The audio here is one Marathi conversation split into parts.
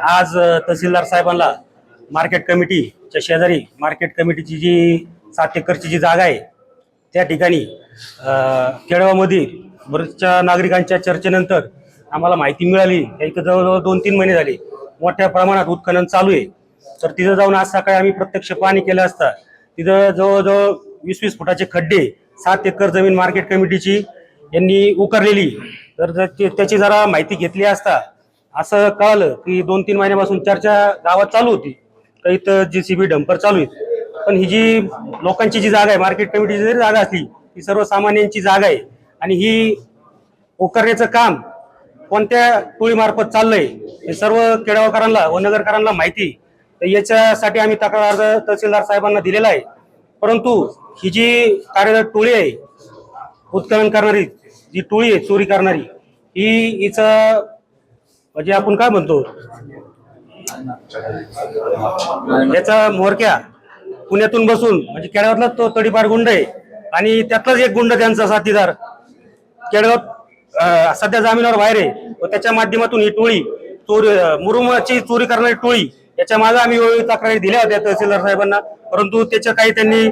आज तहसीलदार साहेबांना मार्केट कमिटीच्या शेजारी मार्केट कमिटीची जी सात एकरची जी जागा आहे त्या ठिकाणी अ, बरेचशा नागरिकांच्या चर्चेनंतर आम्हाला माहिती मिळाली. इथं जवळजवळ दोन तीन महिने झाले. मोठ्या प्रमाणात उत्खनन चालू आहे. तर तिथं जाऊन आज सकाळी आम्ही प्रत्यक्ष पाणी केलं असता तिथं जवळजवळ वीस वीस फुटाचे खड्डे सात एकर जमीन मार्केट कमिटीची यांनी उकरलेली. तर जर ते- त्याची जरा माहिती घेतली असता असं कळालं की दोन तीन महिन्यापासून चर्चा गावात चालू होती. तर इथं जी सी बी डंपर चालू आहेत. पण ही जी लोकांची जी जागा आहे मार्केट कमिटीची जरी जागा असली ती सर्वसामान्यांची जागा आहे. आणि ही उकारण्याचं काम कोणत्या टोळीमार्फत चाललंय हे सर्व केळगावकरांना व नगरकरांना माहिती तर याच्यासाठी आम्ही तक्रार अर्ज तहसीलदार साहेबांना दिलेला आहे. परंतु ही जी कार्यरत टोळी आहे उत्खनन करणारी जी टोळी आहे चोरी करणारी ही हिचं म्हणजे आपण काय म्हणतो? याचा मोरक्या पुण्यातून बसून म्हणजे केळगावातला तो तडीपार गुंड आहे आणि त्यातलाच एक गुंड त्यांचा साथीदार. केळगावात सध्या जामिनावर बाहेर आहे. व त्याच्या माध्यमातून ही टोळी चोरी अं, मुरुमाची चोरी करणारी टोळी याच्या मागे आम्ही वेळोवेळी तक्रारी दिल्या होत्या तहसीलदार साहेबांना. परंतु त्याच्या काही त्यांनी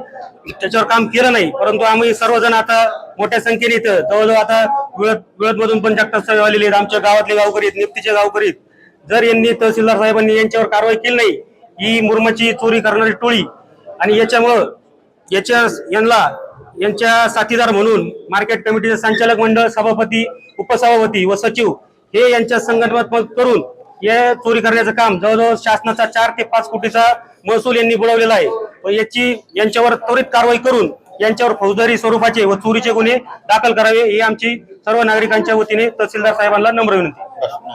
त्याच्यावर काम केलं नाही. परंतु आम्ही सर्वजण आता मोठ्या संख्येने इथं जवळजवळ आता वेळत वेळतमधून पण जागतात स्थळी आलेले आहेत आमच्या गावातले गावकरी आहेत निफ्तीचे गावकरी आहेत. जर यांनी तहसीलदार साहेबांनी यांच्यावर कारवाई केली नाही ही मुरमाची चोरी करणारी टोळी आणि याच्यामुळं याच्या यांना यांच्या साथीदार म्हणून मार्केट कमिटीचे संचालक मंडळ सभापती उपसभापती व सचिव हे यांच्या संघटनात्मक करून हे चोरी करण्याचं काम जवळजवळ शासनाचा चार ते पाच कोटीचा महसूल यांनी बुडवलेला आहे व याची यांच्यावर त्वरित कारवाई करून यांच्यावर फौजदारी स्वरूपाचे व चोरीचे गुन्हे दाखल करावे ही आमची सर्व नागरिकांच्या वतीने तहसीलदार साहेबांना नम्र विनंती.